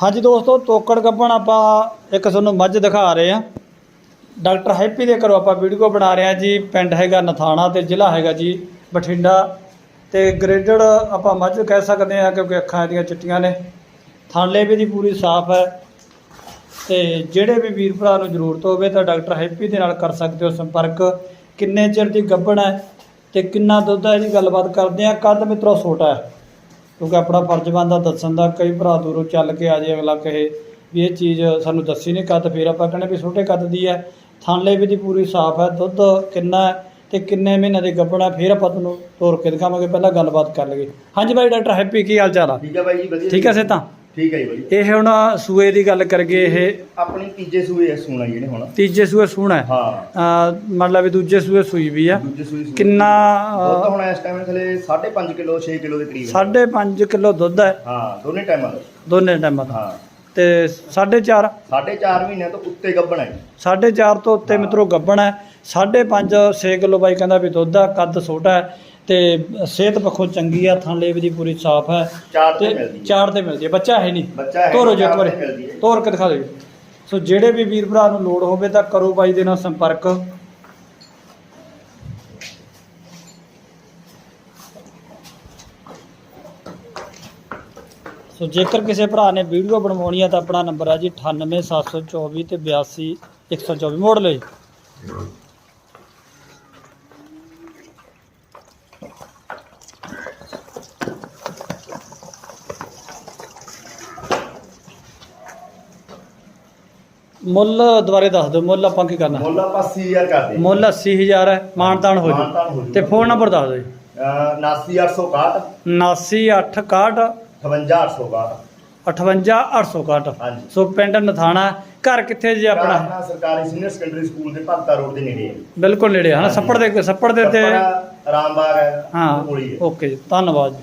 ਹਾਂਜੀ ਦੋਸਤੋ, ਤੋਕੜ ਗੱਬਣ ਆਪਾਂ ਇੱਕ ਤੁਹਾਨੂੰ ਮੱਝ ਦਿਖਾ ਰਹੇ ਆ ਡਾਕਟਰ ਹੈਪੀ ਦੇ ਘਰੋਂ ਆਪਾਂ ਵੀਡੀਓ ਬਣਾ ਰਹੇ ਆ ਜੀ। ਪਿੰਡ ਹੈਗਾ ਨਥਾਣਾ ਤੇ ਜ਼ਿਲ੍ਹਾ ਹੈਗਾ ਜੀ ਬਠਿੰਡਾ। ਤੇ ਗ੍ਰੇਡਡ ਆਪਾਂ ਮੱਝ ਕਹਿ ਸਕਦੇ ਆ ਕਿਉਂਕਿ ਅੱਖਾਂ ਇਹਦੀਆਂ ਚਿੱਟੀਆਂ ਨੇ। ਥਾਲੇ ਵੀ ਦੀ ਪੂਰੀ ਸਾਫ਼ ਹੈ। ਤੇ ਜਿਹੜੇ ਵੀ ਵੀਰ ਭਰਾ ਨੂੰ ਜ਼ਰੂਰਤ ਹੋਵੇ ਤਾਂ ਡਾਕਟਰ ਹੈਪੀ ਦੇ ਨਾਲ ਕਰ ਸਕਦੇ ਹੋ ਸੰਪਰਕ। ਕਿੰਨੇ ਚਿਰ ਦੀ ਗੱਬਣ ਹੈ ਤੇ ਕਿੰਨਾ ਦੁੱਧ ਹੈ ਇਹਦੀ ਗੱਲਬਾਤ ਕਰਦੇ ਆ ਕੱਦ ਮਿੱਤਰੋ ਛੋਟਾ ਹੈ। ਕਿਉਂਕਿ ਆਪਣਾ ਫਰਜ਼ ਬਣਦਾ ਦੱਸਣ ਦਾ ਕਈ ਭਰਾ ਦੂਰੋਂ ਚੱਲ ਕੇ ਆ ਜੇ ਅਗਲਾ ਕਹੇ ਵੀ ਇਹ ਚੀਜ਼ ਸਾਨੂੰ ਦੱਸੀ ਨਹੀਂ ਕੱਦ ਫਿਰ ਆਪਾਂ ਕਹਿੰਦੇ ਵੀ ਛੋਟੇ ਕੱਦ ਦੀ ਹੈ। ਥਾਂਲੇ ਵੀ ਦੀ ਪੂਰੀ ਸਾਫ਼ ਹੈ ਦੁੱਧ ਕਿੰਨਾ ਹੈ ਤੇ ਕਿੰਨੇ ਮਹੀਨੇ ਦੀ ਗੱਭਣ ਫਿਰ ਆਪਾਂ ਤੁਹਾਨੂੰ ਤੋਰ ਕੇ ਦਿਖਾਵਾਂਗੇ ਪਹਿਲਾਂ ਗੱਲਬਾਤ ਕਰ ਲਈਏ। ਹਾਂਜੀ ਭਾਈ ਡਾਕਟਰ ਹੈਪੀ ਕੀ ਹਾਲ ਚਾਲ ਆ? ਠੀਕ ਹੈ ਬਾਈ ਜੀ ਵਧੀਆ ਠੀਕ ਹੈ ਸੇ ਤਾਂ ਠੀਕ ਹੈ ਜੀ ਬਾਈ। ਇਹ ਹੁਣ ਸੂਏ ਦੀ ਗੱਲ ਕਰਗੇ ਇਹ ਆਪਣੀ ਤੀਜੇ ਸੂਏ ਸੁਣਾ ਜੀ ਨੇ ਹੁਣ। ਤੀਜੇ ਸੂਏ ਸੂਣਾ ਹੈ। ਹਾਂ। ਅਹ ਮਤਲਬ ਵੀ ਦੂਜੇ ਸੂਏ ਸੂਈ ਵੀ ਆ। ਦੂਜੇ ਸੂਏ ਸੂਏ ਕਿੰਨਾ ਦੁੱਧ ਹੁਣ ਇਸ ਟਾਈਮ ਥਲੇ 5.5 ਕਿਲੋ 6 ਕਿਲੋ ਦੇ ਕਰੀਬ ਹੈ। 5.5 ਕਿਲੋ ਦੁੱਧ ਹੈ। ਹਾਂ ਦੋਨੇ ਟਾਈਮਾਂ ਦਾ ਦੋਨੇ ਟਾਈਮਾਂ ਦਾ ਹਾਂ। ਤੇ 4.5 ਸਾਢੇ 4 ਮਹੀਨਿਆਂ ਤੋਂ ਉੱਤੇ ਗੱਭਣ ਹੈ। ਜੀ। 4.5 ਤੋਂ ਉੱਤੇ। ਮਿੱਤਰੋ ਗੱਬਣ ਹੈ। 5.5 6 ਕਿਲੋ ਬਾਈ ਕਹਿੰਦਾ ਵੀ ਦੁੱਧ ਆ ਕੱਦ ਛੋਟਾ ਹੈ। ਤੇ ਸਿਹਤ ਪੱਖੋਂ ਚੰਗੀ ਆ ਥਾਂ ਲੇਵ ਦੀ ਪੂਰੀ ਸਾਫ਼ ਹੈ। ਚਾਰ ਤੇ ਮਿਲਦੀ ਹੈ। ਚਾਰ ਤੇ ਮਿਲਦੀ ਹੈ। ਬੱਚਾ ਹੈ ਨਹੀਂ। ਹੈ ਤੋਰੋ ਜੀ ਇੱਕ ਚਾਰ ਵਾਰੀ ਤੇ ਮਿਲਦੀ ਹੈ। ਤੋਰ ਕੇ ਦਿਖਾ ਦਿਓ। ਸੋ ਜਿਹੜੇ ਵੀ ਵੀਰ ਭਰਾ ਨੂੰ ਲੋੜ ਹੋਵੇ ਤਾਂ ਕਰੋ ਬਾਈ ਦੇ ਨਾਲ ਸੰਪਰਕ। ਸੋ ਜੇਕਰ ਕਿਸੇ ਭਰਾ ਨੇ ਵੀਡੀਓ ਬਣਵਾਉਣੀ ਹੈ ਤਾਂ ਆਪਣਾ ਨੰਬਰ ਹੈ ਜੀ 98724 ਤੇ 82124 ਮੋੜ ਲਓ ਜੀ। ਮੁੱਲ ਦੁਬਾਰੇ ਦੱਸ ਦਿਓ ਮੁੱਲ ਆਪਾਂ ਕੀ ਕਰਨਾ? ਮੁੱਲ ਆਪਾਂ 80000 ਕਰਦੇ। ਮੁੱਲ 80000 ਹੈ ਮਾਨਤਾਨ ਹੋ ਮਾਨਤਾਨ ਹੋ ਜੂ ਜੂ। ਤੇ ਫੋਨ ਨੰਬਰ ਦੱਸ ਦਿਓ ਜੀ। ਅਹ 79861 79861 58861 58861 ਹਾਂਜੀ। ਸੋ ਪਿੰਡ ਨਥਾਣਾ ਘਰ ਕਿੱਥੇ ਜੀ ਆਪਣਾ? ਆਪਣਾ ਸਰਕਾਰੀ ਸੀਨੀਅਰ ਸੈਕੰਡਰੀ ਸਕੂਲ ਦੇ ਭਗਤਾ ਰੋਡ ਦੇ ਨੇੜੇ ਹੈ। ਬਿਲਕੁਲ ਨੇੜੇ ਹੈ ਨਾ ਹਾਂਜੀ। ਸੱਪੜ ਦੇ ਸੱਪੜ ਦੇ ਤੇ ਹੈ ਹਾਂ ਕੋਲ ਹੀ ਹੈ। ਓਕੇ ਜੀ ਧੰਨਵਾਦ ਜੀ।